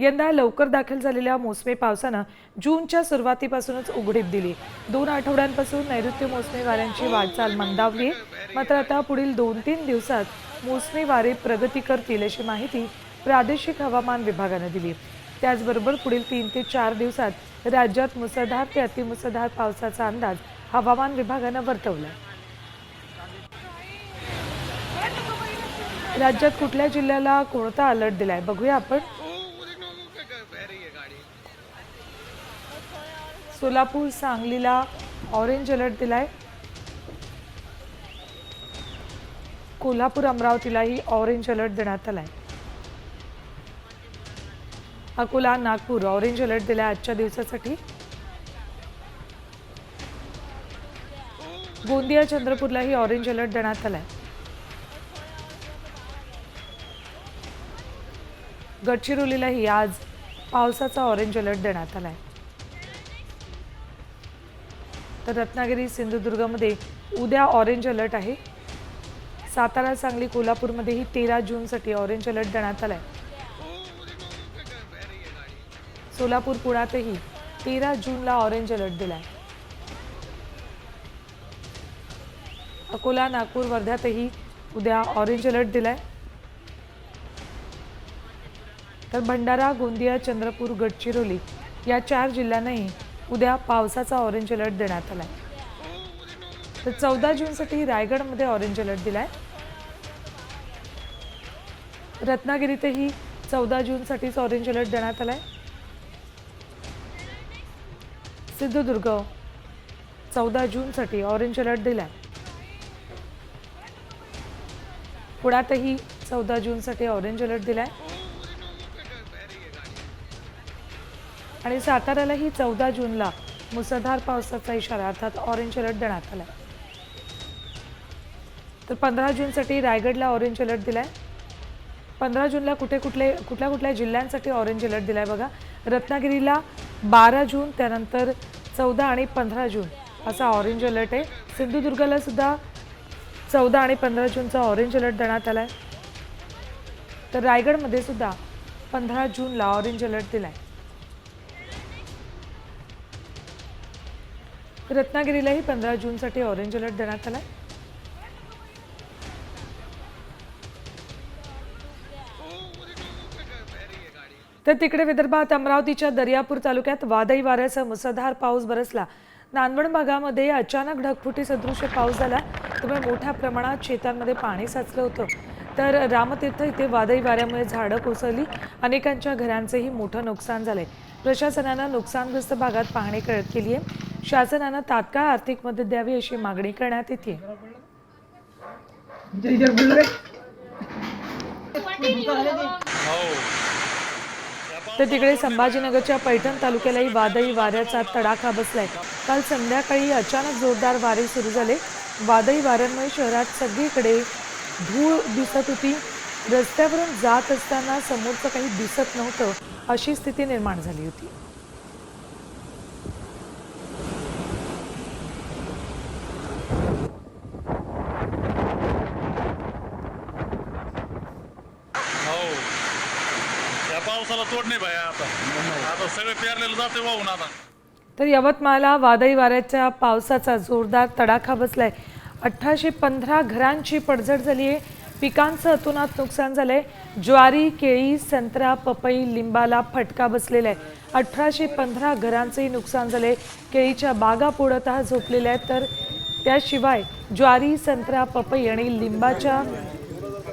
यंदा लवकर दाखल झालेल्या मोसमी पावसानं जूनच्या सुरुवातीपासूनच उघडीप दिली. दोन आठवड्यांपासून नैऋत्य मोसमी वाऱ्यांची वाटचाल मंदावली मात्र आता पुढील दोन तीन दिवसात मोसमी वारे प्रगती करतील अशी माहिती प्रादेशिक हवामान विभागानं दिली. त्याचबरोबर पुढील तीन ते चार दिवसात राज्यात मुसळधार ते अतिमुसळधार पावसाचा अंदाज हवामान विभागानं वर्तवला राज्यात कुठल्या जिल्ह्याला कोणता अलर्ट दिलाय? बघूया आपण. सोलापूर सांगलीला ऑरेंज अलर्ट दिला आहे कोल्हापूर अमरावतीलाही ऑरेंज अलर्ट देण्यात आला आहे अकोला नागपूर ऑरेंज अलर्ट दिला आहे आजच्या दिवसासाठी. गोंदिया चंद्रपूरलाही ऑरेंज अलर्ट देण्यात आला आहे गडचिरोलीलाही आज पावसाचा ऑरेंज अलर्ट देण्यात आला आहे तर रत्नागिरी सिंधुदुर्गमध्ये उद्या ऑरेंज अलर्ट आहे. सातारा सांगली कोल्हापूरमध्येही तेरा जूनसाठी ऑरेंज अलर्ट देण्यात आला आहे सोलापूर पुण्यातही तेरा जूनला ऑरेंज अलर्ट दिला आहे अकोला नागपूर वर्ध्यातही उद्या ऑरेंज अलर्ट दिलाय. तर भंडारा गोंदिया चंद्रपूर गडचिरोली या चार जिल्ह्यांनाही उद्या पावसाचा ऑरेंज अलर्ट देण्यात आलाय. तर चौदा जूनसाठी रायगडमध्ये ऑरेंज अलर्ट दिलाय. रत्नागिरीतही चौदा जूनसाठीच ऑरेंज अलर्ट देण्यात आलाय. सिंधुदुर्ग चौदा जूनसाठी ऑरेंज अलर्ट दिलाय. पुण्यातही चौदा जूनसाठी ऑरेंज अलर्ट दिलाय. आणि साताऱ्यालाही चौदा जूनला मुसळधार पावसाचा इशारा अर्थात ऑरेंज अलर्ट देण्यात आला तर पंधरा जूनसाठी रायगडला ऑरेंज अलर्ट दिला आहे पंधरा जूनला कुठे कुठले कुठल्या कुठल्या जिल्ह्यांसाठी ऑरेंज अलर्ट दिला आहे बघा. रत्नागिरीला बारा जून त्यानंतर चौदा आणि पंधरा जून असा ऑरेंज अलर्ट आहे. सिंधुदुर्गला सुद्धा चौदा आणि पंधरा जूनचा ऑरेंज अलर्ट देण्यात आला आहे तर रायगडमध्ये सुद्धा पंधरा जूनला ऑरेंज अलर्ट दिलाय. रत्नागिरीलाही पंधरा जूनसाठी ऑरेंज अलर्ट देण्यात आलाय. तर तिकडे विदर्भात अमरावतीच्या दर्यापूर तालुक्यात वादळी वाऱ्यासह मुसळधार पाऊस बरसला. नांदवड भागामध्ये अचानक ढगफुटी सदृश्य पाऊस झाला. त्यामुळे मोठ्या प्रमाणात शेतांमध्ये पाणी साचलं होतं. तर रामतीर्थ इथे वादळी वाऱ्यामुळे झाडं कोसळली. अनेकांच्या घरांचेही मोठं नुकसान झालंय. प्रशासनानं नुकसानग्रस्त भागात पाहणी केली आहे. शासनानं तात्काळ आर्थिक मदत द्यावी अशी मागणी करण्यात येते. तर तिकडे संभाजीनगरच्या पैठण तालुक्यालाही वादळी वाऱ्याचा तडाखा बसलाय. काल संध्याकाळी अचानक जोरदार वारे सुरू झाले. वादळी वाऱ्यांमुळे शहरात सगळीकडे धूळ दिसत होती. रस्त्यावरून जात असताना समोरचं काही दिसत नव्हतं अशी स्थिती निर्माण झाली होती. हो. तर यवतमाळला वादळी वाऱ्याच्या पावसाचा जोरदार तडाखा बसलाय. अठराशे पंधरा घरांची पडझड झाली आहे. पिकांचं अतोनात नुकसान झालं आहे ज्वारी केळी संत्रा पपई लिंबाला फटका बसलेला आहे. अठराशे पंधरा घरांचंही नुकसान झालं आहे केळीच्या बागा पूर्णतः झोपलेल्या आहेत. तर त्याशिवाय ज्वारी संत्रा पपई आणि लिंबाच्या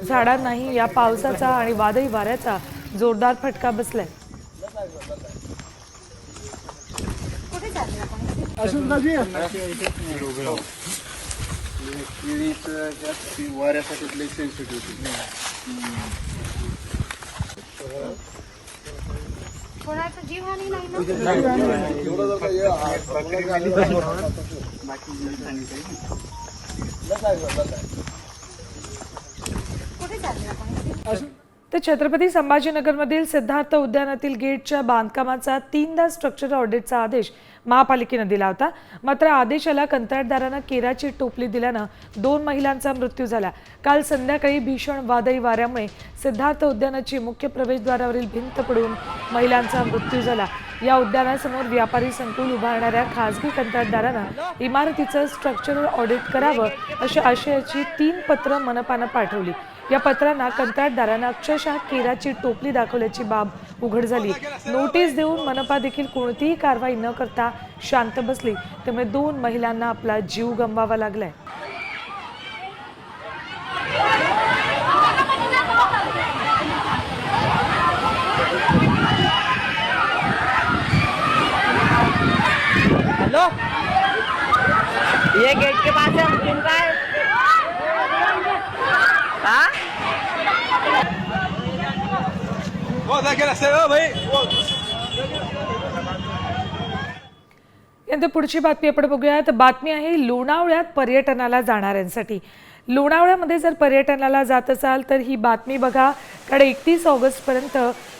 झाडांनाही या पावसाचा आणि वादळी वाऱ्याचा जोरदार फटका बसलाय. केळीचं जास्त वाऱ्यासाठी लई सेन्सिटिव्ह कोणाचा जीवहानी नाही ना? कुठे चालले आपण? तर छत्रपती संभाजीनगरमधील सिद्धार्थ उद्यानातील गेटच्या बांधकामाचा तीनदा स्ट्रक्चर ऑडिटचा आदेश महापालिकेनं दिला होता. मात्र आदेशाला कंत्राटदारानं केराची टोपली दिल्यानं दोन महिलांचा मृत्यू झाला. काल संध्याकाळी भीषण वादळी वाऱ्यामुळे सिद्धार्थ उद्यानाची मुख्य प्रवेशद्वारावरील भिंत पडून महिलांचा मृत्यू झाला. या उद्यानासमोर व्यापारी संकुल उभारणाऱ्या खासगी कंत्राटदारानं इमारतीचं स्ट्रक्चरल ऑडिट करावं अशा आशयाची तीन पत्र मनपानं पाठवली. या पत्रांना कंत्राटदारांना अक्षरशः केराची टोपली दाखवल्याची बाब उघड झाली. नोटीस देऊन मनपा देखील कोणतीही कारवाई न करता शांत बसली. त्यामुळे दोन महिलांना आपला जीव गमवावा लागलाय. हॅलो? ये गेट के पास है किनका है हाँ यानंतर पुढची बातमी आपण बघूयात. बातमी आहे लोणावळ्यात पर्यटनाला जाणाऱ्यांसाठी. लोणावळ्यामध्ये जर पर्यटनाला जात असाल तर ही बातमी बघा. कारण एकतीस ऑगस्टपर्यंत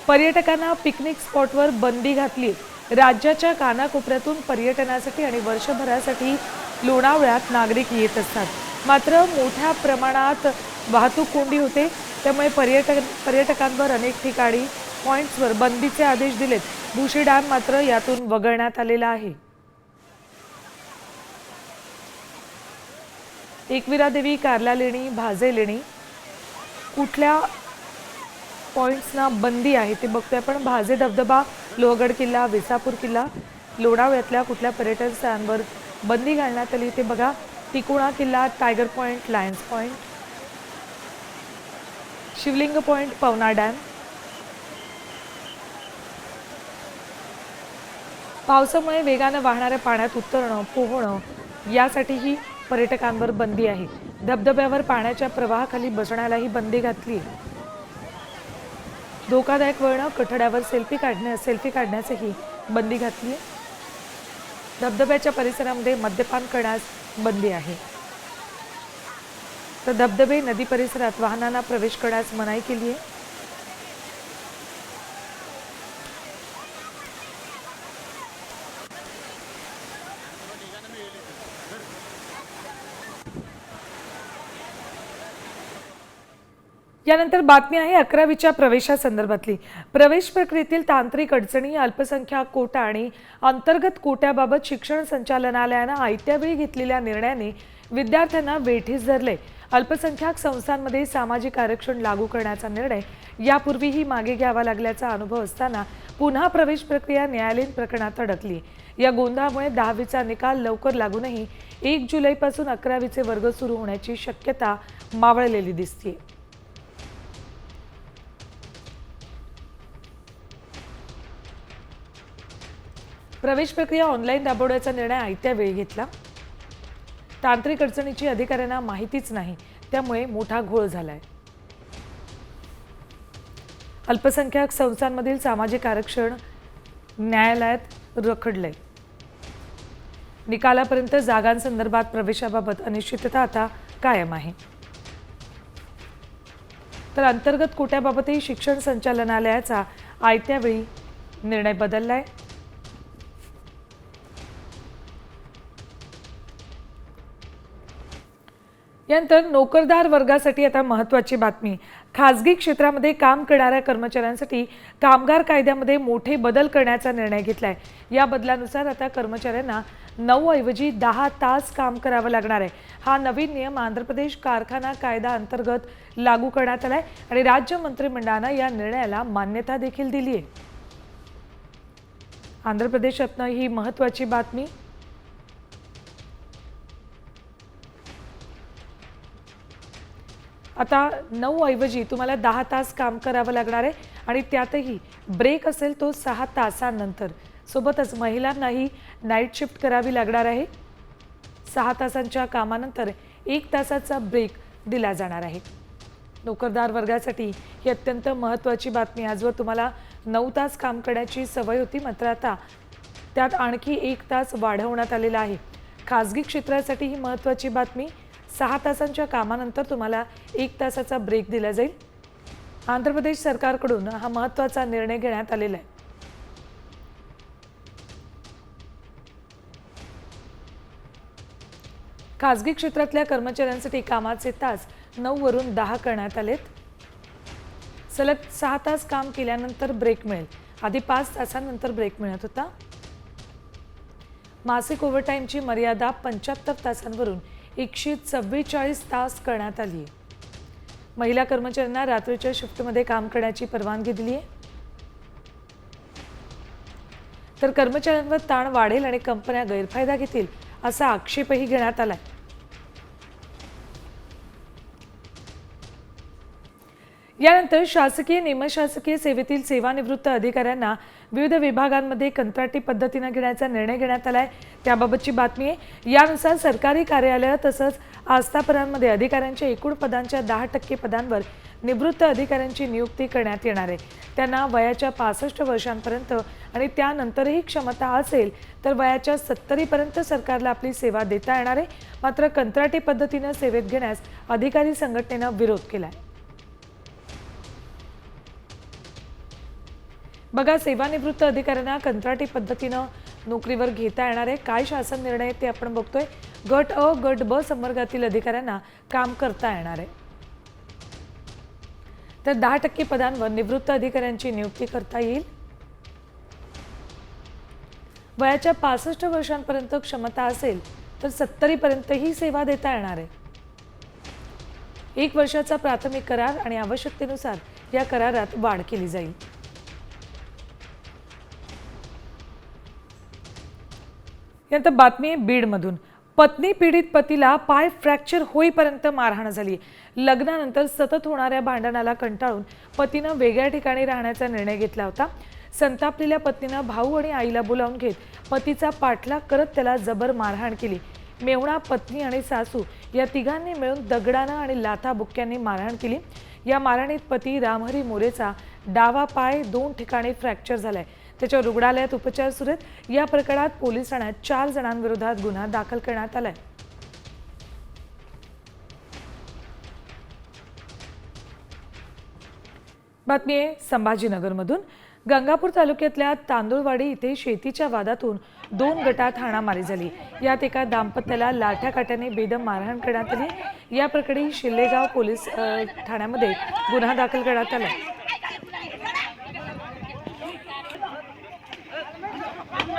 पर्यटकांना पिकनिक स्पॉटवर बंदी घातली. राज्याच्या कानाकोपऱ्यातून पर्यटनासाठी आणि वर्षभरासाठी लोणावळ्यात नागरिक येत असतात. मात्र मोठ्या प्रमाणात वाहतूक कोंडी होते. त्यामुळे पर्यटक पर्यटकांवर अनेक ठिकाणी पॉईंट्सवर बंदीचे आदेश दिलेत. भुशी डॅम मात्र यातून वगळण्यात आलेला आहे. एकविरा देवी कारला लेणी भाजे लेणी कुठल्या पॉईंट्सना बंदी आहे ते बघतोय आपण. भाजे धबधबा लोहगड किल्ला विसापूर किल्ला लोणावळ्यातल्या कुठल्या पर्यटन स्थळांवर बंदी घालण्यात आली ते बघा. तिकोणा किल्ला tiger point lions point Shivling point Pavana dam पावसामुळे वेगानं वाहणाऱ्या पाण्यात उतरणं पोहणं यासाठीही पर्यटकांवर बंदी आहे. धबधब्यावर पाण्याच्या प्रवाहाखाली बसण्यालाही बंदी घातली आहे धोकादायक वळणं कठड्यावर सेल्फी काढण्या सेल्फी काढण्यासही बंदी घातली आहे धबधब्याच्या परिसरामध्ये मद्यपान करण्यास बंदी आहे. तर धबधबे नदी परिसरात वाहनांना प्रवेश करण्यास मनाई केली आहे यानंतर बातमी आहे अकरावीच्या प्रवेशासंदर्भातली. प्रवेश प्रक्रियेतील तांत्रिक अडचणी अल्पसंख्याक कोटा आणि अंतर्गत कोट्याबाबत शिक्षण संचालनालयानं आयत्या वेळी घेतलेल्या निर्णयाने विद्यार्थ्यांना वेठीस धरले. अल्पसंख्याक संस्थांमध्ये सामाजिक आरक्षण लागू करण्याचा निर्णय यापूर्वीही मागे घ्यावा लागल्याचा अनुभव असताना पुन्हा प्रवेश प्रक्रिया न्यायालयीन प्रकरणात अडकली. या गोंधळामुळे दहावीचा निकाल लवकर लागूनही एक जुलैपासून अकरावीचे वर्ग सुरू होण्याची शक्यता मावळलेली दिसतीये. प्रवेश प्रक्रिया ऑनलाईन राबवण्याचा निर्णय आयत्या वेळी घेतला. तांत्रिक अडचणीची अधिकाऱ्यांना माहितीच नाही त्यामुळे मोठा घोळ झालाय. अल्पसंख्याक संस्थांमधील सामाजिक आरक्षण न्यायालयात रखडलंय. निकालापर्यंत जागांसंदर्भात प्रवेशाबाबत अनिश्चितता आता कायम आहे. तर अंतर्गत कोट्याबाबतही शिक्षण संचालनालयाचा आयत्या वेळी निर्णय बदललाय. यानंतर नोकरदार वर्गासाठी आता महत्त्वाची बातमी. खाजगी क्षेत्रामध्ये काम करणाऱ्या कर्मचाऱ्यांसाठी कामगार कायद्यामध्ये मोठे बदल करण्याचा निर्णय घेतला आहे या बदलानुसार आता कर्मचाऱ्यांना नऊ ऐवजी दहा तास काम करावं लागणार आहे. हा नवीन नियम आंध्र प्रदेश कारखाना कायदा अंतर्गत लागू करण्यात आला आहे आणि राज्य मंत्रिमंडळानं या निर्णयाला मान्यता देखील दिली आहे आंध्र प्रदेशातनं ही महत्त्वाची बातमी. आता नऊ ऐवजी तुम्हाला दहा तास काम करावं लागणार आहे आणि त्यातही ब्रेक असेल तो सहा तासांनंतर. सोबतच महिलांनाही नाईट शिफ्ट करावी लागणार आहे. सहा तासांच्या कामानंतर एक तासाचा ब्रेक दिला जाणार आहे. नोकरदार वर्गासाठी ही अत्यंत महत्त्वाची बातमी आजवर तुम्हाला नऊ तास काम करण्याची सवय होती मात्र आता त्यात आणखी एक तास वाढवण्यात आलेला आहे. खाजगी क्षेत्रासाठी ही महत्त्वाची बातमी सहा तासांच्या कामानंतर तुम्हाला एक तासाचा ब्रेक दिला जाईल. आंध्र प्रदेश सरकारकडून हा महत्त्वाचा निर्णय घेण्यात आलेला आहे. खासगी क्षेत्रातल्या कर्मचाऱ्यांसाठी कामाचे तास नऊ वरून दहा करण्यात आलेत. सलग सहा तास काम केल्यानंतर ब्रेक मिळेल. आधी पाच तासांनंतर ब्रेक मिळत होता. मासिक ओव्हरटाईमची मर्यादा पंच्याहत्तर तासांवरून एकशे चव्वेचाळीस तास करण्यात आली आहे. महिला कर्मचाऱ्यांना रात्रीच्या शिफ्टमध्ये काम करण्याची परवानगी दिली आहे. तर कर्मचाऱ्यांवर ताण वाढेल आणि कंपन्या गैरफायदा घेतील असा आक्षेपही घेण्यात आला आहे यानंतर शासकीय निमशासकीय सेवेतील सेवानिवृत्त अधिकाऱ्यांना विविध विभागांमध्ये कंत्राटी पद्धतीनं घेण्याचा निर्णय घेण्यात आला आहे त्याबाबतची बातमी आहे. यानुसार सरकारी कार्यालय तसंच आस्थापनांमध्ये अधिकाऱ्यांच्या एकूण पदांच्या दहा टक्के पदांवर निवृत्त अधिकाऱ्यांची नियुक्ती करण्यात येणार आहे. त्यांना वयाच्या पासष्ट वर्षांपर्यंत आणि त्यानंतरही क्षमता असेल तर वयाच्या सत्तरीपर्यंत सरकारला आपली सेवा देता येणार आहे. मात्र कंत्राटी पद्धतीनं सेवेत घेण्यास अधिकारी संघटनेनं विरोध केला आहे बघा सेवानिवृत्त अधिकाऱ्यांना कंत्राटी पद्धतीनं नोकरीवर घेता येणार आहे. काय शासन निर्णय ते आपण बघतोय. गट अ गट ब संवर्गातील अधिकाऱ्यांना काम करता येणार आहे. तर दहा टक्के पदांवर निवृत्त अधिकाऱ्यांची नियुक्ती करता येईल. वयाच्या पासष्ट वर्षांपर्यंत क्षमता असेल तर सत्तरीपर्यंत ही सेवा देता येणार आहे. एक वर्षाचा प्राथमिक करार आणि आवश्यकतेनुसार या करारात वाढ केली जाईल. यानंतर बातमी आहे बीडमधून. पत्नी पीडित पतीला पाय फ्रॅक्चर होईपर्यंत मारहाण झाली. लग्नानंतर सतत होणाऱ्या भांडणाला कंटाळून पतीनं वेगळ्या ठिकाणी राहण्याचा निर्णय घेतला होता. संतापलेल्या पत्नीनं भाऊ आणि आईला बोलावून घेत पतीचा पाठलाग करत त्याला जबर मारहाण केली. मेवणा पत्नी आणि सासू या तिघांनी मिळून दगडानं आणि लाथाबुक्क्यांनी मारहाण केली. या मारहाणीत पती रामहरी मोरेचा डावा पाय दोन ठिकाणी फ्रॅक्चर झालाय. त्याच्यावर रुग्णालयात उपचार सुरू आहेत. या प्रकरणात पोलीस ठाण्यात चार जणांविरोधात गुन्हा दाखल करण्यात आलाय. बातमी आहे संभाजीनगरमधून. गंगापूर तालुक्यातल्या तांदूळवाडी इथे शेतीच्या वादातून दोन गटात हाणामारी झाली. यात एका दाम्पत्याला लाठ्या काट्याने बेदम मारहाण करण्यात आली. या प्रकरणी शिल्लेगाव पोलीस ठाण्यामध्ये गुन्हा दाखल करण्यात आला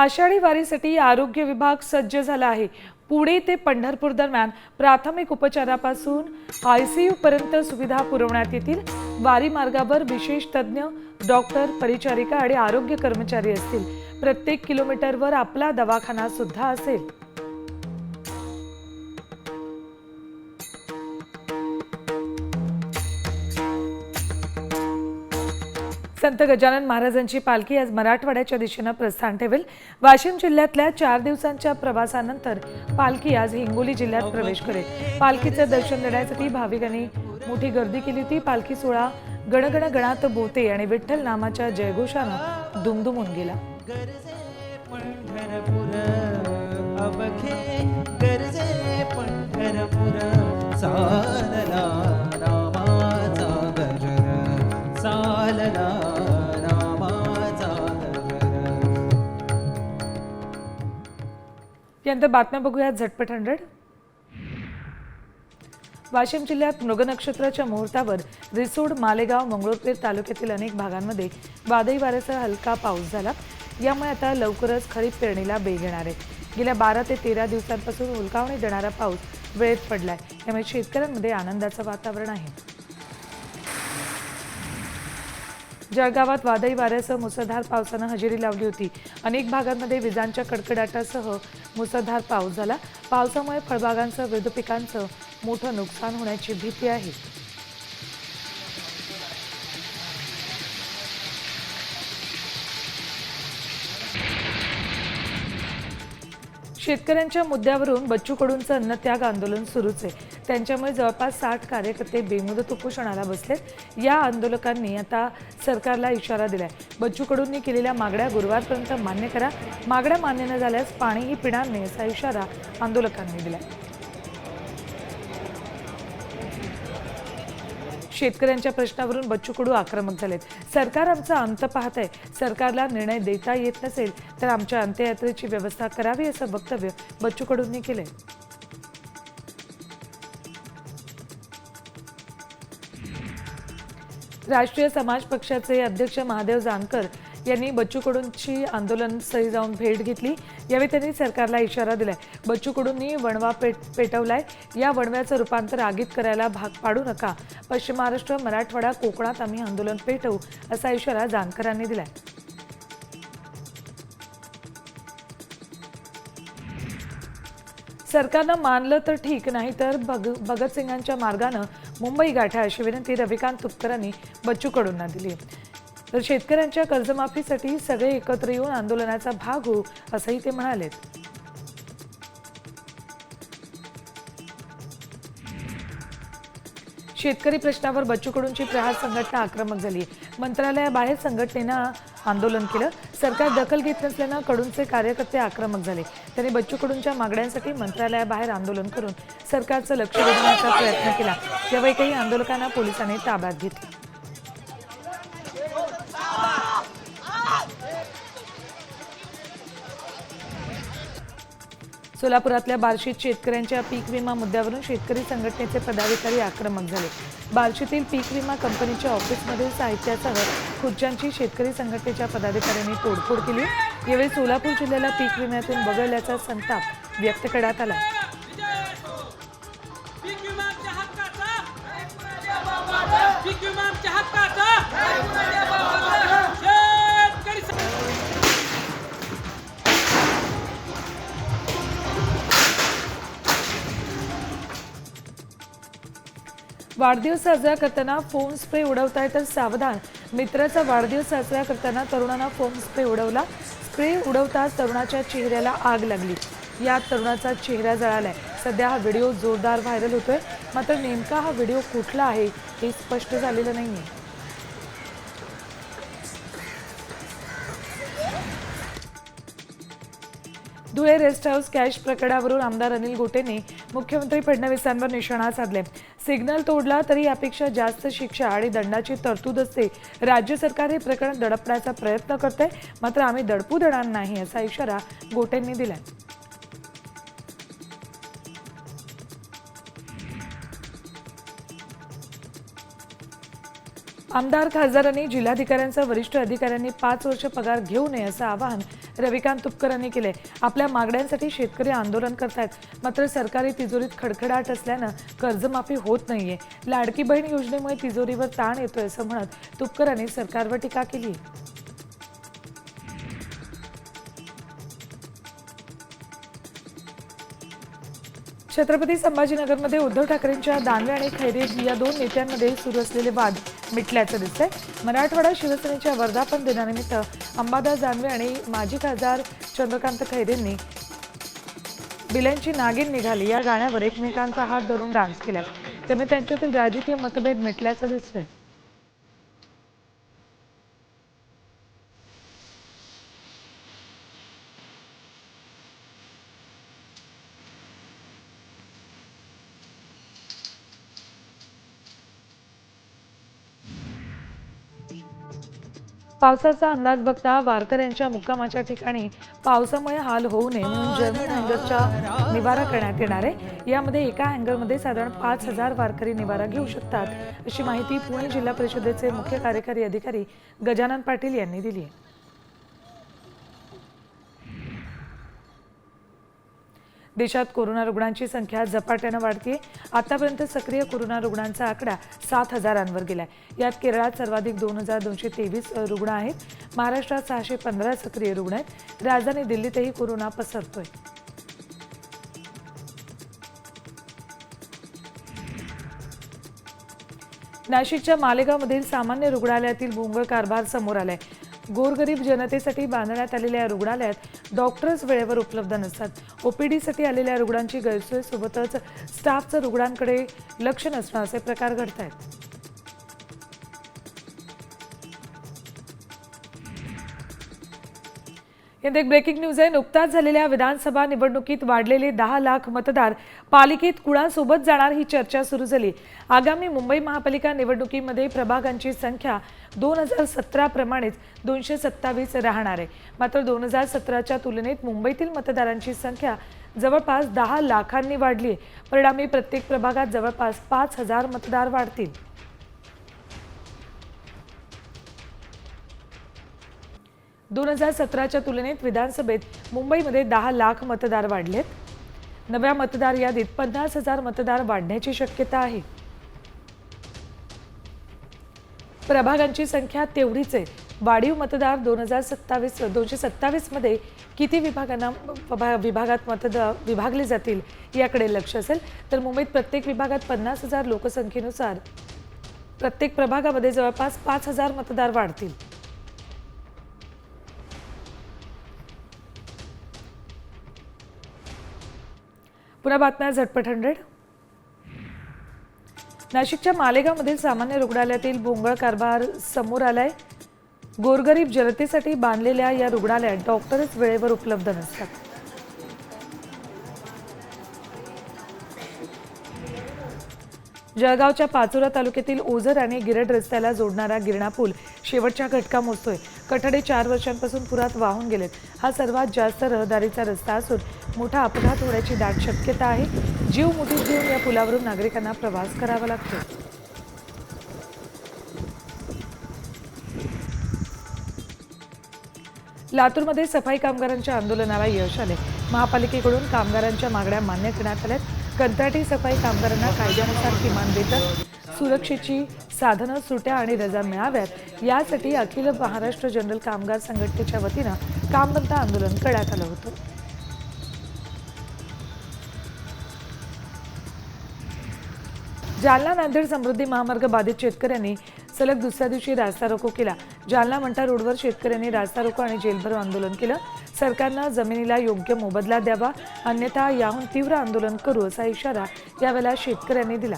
आषाढी वारीसाठी आरोग्य विभाग सज्ज झाला आहे. पुणे ते पंढरपूर दरम्यान प्राथमिक उपचारापासून आय सी पर्यंत सुविधा पुरवण्यात येतील. वारी मार्गावर विशेष तज्ज्ञ डॉक्टर परिचारिका आणि आरोग्य कर्मचारी असतील. प्रत्येक किलोमीटरवर आपला दवाखाना सुद्धा असेल. संत गजानन महाराजांची पालखी आज मराठवाड्याच्या दिशेनं प्रस्थान ठेवेल. वाशिम जिल्ह्यातल्या चार दिवसांच्या प्रवासानंतर पालखी आज हिंगोली जिल्ह्यात प्रवेश करेल. पालखीचं दर्शन देण्यासाठी भाविकांनी मोठी गर्दी केली होती. पालखी सोहळा गणगण गणात बोते आणि विठ्ठल नामाच्या जयघोषानं दुमदुमून गेला. पंढरपूर यानंतर बातम्या बघूयात झटपट हंड्रेड. वाशिम जिल्ह्यात मृगनक्षत्राच्या मुहूर्तावर रिसोड मालेगाव मंगळूरपेर तालुक्यातील अनेक भागांमध्ये वादळी वाऱ्यासह हलका पाऊस झाला. यामुळे आता लवकरच खरीप पेरणीला बेग येणार आहे. गेल्या बारा ते तेरा दिवसांपासून हुलकावणी देणारा पाऊस वेळेत पडलाय. त्यामुळे शेतकऱ्यांमध्ये आनंदाचं वातावरण आहे. जळगावात वादळी वाऱ्यासह मुसळधार पावसानं हजेरी लावली होती. अनेक भागांमध्ये विजांच्या कडकडाटासह मुसळधार पाऊस झाला. पावसामुळे फळबागांसह विविध पिकांचं मोठं नुकसान होण्याची भीती आहे. शेतकऱ्यांच्या मुद्द्यावरून बच्चू कडूंचं अन्नत्याग आंदोलन सुरूच आहे. त्यांच्यामुळे जवळपास साठ कार्यकर्ते बेमुदत उपोषणाला बसलेत. या आंदोलकांनी आता सरकारला इशारा दिलाय. बच्चू कडूंनी केलेल्या मागण्या गुरुवारपर्यंत मान्य करा. मागण्या मान्य न झाल्यास पाणीही पिणार नाही असा इशारा आंदोलकांनी दिलाय. शेतकऱ्यांच्या प्रश्नावरून बच्चू कडू आक्रमक झालेत. सरकार आमचा अंत पाहत आहे सरकारला निर्णय देता येत नसेल तर आमच्या अंत्ययात्रेची व्यवस्था करावी असं वक्तव्य बच्चू कडूंनी केलंय. राष्ट्रीय समाज पक्षाचे अध्यक्ष महादेव जानकर यांनी बच्चू कडूंची आंदोलन स्थळी जाऊन भेट घेतली. यावेळी त्यांनी सरकारला इशारा दिलाय. बच्चू कडूंनी वणवा पेट पेटवलाय. या वणव्याचं रूपांतर आगीत करायला भाग पाडू नका. पश्चिम महाराष्ट्र मराठवाडा कोकणात आम्ही आंदोलन पेटवू असा इशारा जानकरांनी दिलाय. सरकारनं मानलं तर ठीक नाही तर भग भगतसिंगांच्या मार्गानं मुंबई गाठा अशी विनंती रविकांत तुपकरांनी बच्चू कडूंना दिली तर शेतकऱ्यांच्या कर्जमाफीसाठी सगळे एकत्र येऊन आंदोलनाचा भाग होऊ असंही ते म्हणालेत. शेतकरी प्रश्नावर बच्चू कडूंची प्रहार संघटना आक्रमक झाली मंत्रालयाबाहेर संघटनेनं आंदोलन केलं. सरकार दखल घेत नसल्यानं कडूंचे कार्यकर्ते आक्रमक झाले. त्यांनी बच्चू कडूंच्या मागण्यांसाठी मंत्रालयाबाहेर आंदोलन करून सरकारचं लक्ष वेधण्याचा प्रयत्न केला. यावेळी काही आंदोलकांना पोलिसांनी ताब्यात घेतलं. सोलापुरातल्या बार्शीत शेतकऱ्यांच्या पीक विमा मुद्द्यावरून शेतकरी संघटनेचे पदाधिकारी आक्रमक झाले. बार्शीतील पीक विमा कंपनीच्या ऑफिसमधील साहित्यासह खुर्च्यांची शेतकरी संघटनेच्या पदाधिकाऱ्यांनी तोडफोड केली. यावेळी सोलापूर जिल्ह्याला पीक विम्यातून वगळल्याचा संताप व्यक्त करण्यात आला. पीक विमा वाढदिवस साजरा करताना फोम स्प्रे उडवताय तर सावधान. मित्राचा वाढदिवस साजरा करताना तरुणांना फोम स्प्रे उडवला. स्प्रे उडवताच तरुणाच्या चेहऱ्याला आग लागली. यात तरुणाचा चेहरा जळालाय. सध्या हा व्हिडिओ जोरदार व्हायरल होतोय. मात्र नेमका हा व्हिडिओ कुठला आहे हे स्पष्ट झालेलं नाहीये. धुळे रेस्ट हाऊस कॅश प्रकरणावरून आमदार अनिल गोटेने मुख्यमंत्री फडणवीसांवर निशाणा साधले सिग्नल तोडला तरी यापेक्षा जास्त शिक्षा आणि दंडाची तरतूद असते. राज्य सरकार हे प्रकरण दडपण्याचा प्रयत्न करते मात्र आम्ही दडपू देणार नाही असा इशारा गोटेंनी दिलाय. आमदार खासदारांनी जिल्हाधिकाऱ्यांचा वरिष्ठ अधिकाऱ्यांनी पाच वर्ष पगार घेऊ नये असं आवाहन रविकांत तुपकरांनी केले. आपल्या मागण्यांसाठी शेतकरी आंदोलन करतायत. मात्र सरकारी तिजोरीत खडखडाट असल्यानं कर्जमाफी होत नाहीये. लाडकी बहीण योजनेमुळे तिजोरीवर ताण येतोय असं म्हणत तुपकरांनी सरकारवर टीका केली छत्रपती संभाजीनगरमध्ये उद्धव ठाकरेंच्या दानवे आणि खैरे या दोन नेत्यांमध्ये सुरू असलेले वाद मिटल्याचं दिसतंय. मराठवाडा शिवसेनेच्या वर्धापन दिनानिमित्त अंबादास दानवे आणि माजी खासदार चंद्रकांत खैरेंनी बिल्यांची नागिन निघाली. या गाण्यावर एकमेकांचा हात धरून डान्स केला. त्यामुळे त्यांच्यातील राजकीय मतभेद मिटल्याचं दिसतंय. पावसाचा अंदाज बघता वारकऱ्यांच्या मुक्कामाच्या ठिकाणी पावसामुळे हाल होऊ नये म्हणून जर्मन हँगरचा निवारा करण्यात येणार आहे. यामध्ये एका हँगरमध्ये साधारण पाच हजार वारकरी निवारा घेऊ शकतात अशी माहिती पुणे जिल्हा परिषदेचे मुख्य कार्यकारी अधिकारी गजानन पाटील यांनी दिली आहे. देशात कोरोना रुग्णांची संख्या झपाट्यानं वाढते आतापर्यंत सक्रिय कोरोना रुग्णांचा आकडा सात हजारांवर गेलाय. यात केरळात सर्वाधिक दोन हजार दोनशे तेवीस रुग्ण आहेत. महाराष्ट्रात सहाशे पंधरा सक्रिय रुग्ण आहेत. राजधानी दिल्लीतही कोरोना पसरतोय. नाशिकच्या मालेगावमधील सामान्य रुग्णालयातील भोंगळ कारभार समोर आलाय. गोरगरीब जनतेसाठी बांधण्यात आलेल्या या रुग्णालयात डॉक्टर्स वेळेवर उपलब्ध नसतात. ओपीडीसाठी आलेल्या रुग्णांची गैरसोय सोबतच स्टाफचं रुग्णांकडे लक्ष नसणं असे प्रकार घडत आहेत यात एक ब्रेकिंग न्यूज आहे. नुकताच झालेल्या विधानसभा निवडणुकीत वाढलेले दहा लाख मतदार पालिकेत कुणासोबत जाणार ही चर्चा सुरू झाली. आगामी मुंबई महापालिका निवडणुकीमध्ये प्रभागांची संख्या दोन हजार सतरा प्रमाणेच दोनशे सत्तावीस राहणार आहे. मात्र दोन हजार सतराच्या तुलनेत मुंबईतील मतदारांची संख्या जवळपास दहा लाखांनी वाढली परिणामी प्रत्येक प्रभागात जवळपास पाच हजार मतदार वाढतील. दोन हजार सतराच्या तुलनेत विधानसभेत मुंबईमध्ये दहा लाख मतदार वाढलेत. नव्या मतदार यादीत पन्नास हजार मतदार वाढण्याची शक्यता आहे. प्रभागांची संख्या तेवढीच आहे. वाढीव मतदार दोन हजार सत्तावीस दोनशे सत्तावीसमध्ये किती विभागांना विभागात मतदार विभागले जातील याकडे लक्ष असेल तर मुंबईत प्रत्येक विभागात पन्नास हजार लोकसंख्येनुसार प्रत्येक प्रभागामध्ये जवळपास पाच हजार मतदार वाढतील. पुन्हा बातम्या झटपट हंड्रेड. नाशिकच्या मालेगावमधील सामान्य रुग्णालयातील भोंगळ कारभार समोर आलाय. गोरगरीब जनतेसाठी बांधलेल्या या रुग्णालयात डॉक्टरच वेळेवर उपलब्ध नसतात. जळगावच्या पाचोरा तालुक्यातील ओझर आणि गिरड रस्त्याला जोडणारा गिरणा पूल शेवटच्या घटका मोजतोय. कठडे चार वर्षांपासून पुरात वाहून गेलेत. हा सर्वात जास्त रहदारीचा रस्ता असून मोठा अपघात होण्याची दाट शक्यता आहे. जीव मुठीत घेऊन या पुलावरून नागरिकांना प्रवास करावा लागतो. लातूरमध्ये सफाई कामगारांच्या आंदोलनाला यश आले. महापालिकेकडून कामगारांच्या मागण्या मान्य करण्यात आल्यात. कंत्राटी सफाई कामगारांना कायद्यानुसार किमान वेतन सुरक्षेची साधनं सुट्या आणि रजा मिळाव्यात. यासाठी अखिल महाराष्ट्र जनरल कामगार संघटनेच्या वतीनं कामबंद आंदोलन करण्यात आलं होतं. जालना नांदेड समृद्धी महामार्ग बाधित शेतकऱ्यांनी सलग दुसऱ्या दिवशी रास्ता रोको केला. जालना मंठा रोडवर शेतकऱ्यांनी रास्ता रोको आणि जेलभरो आंदोलन केलं. सरकारनं जमिनीला योग्य मोबदला द्यावा अन्यथा याहून तीव्र आंदोलन करू असा इशारा यावेळेला शेतकऱ्यांनी दिला.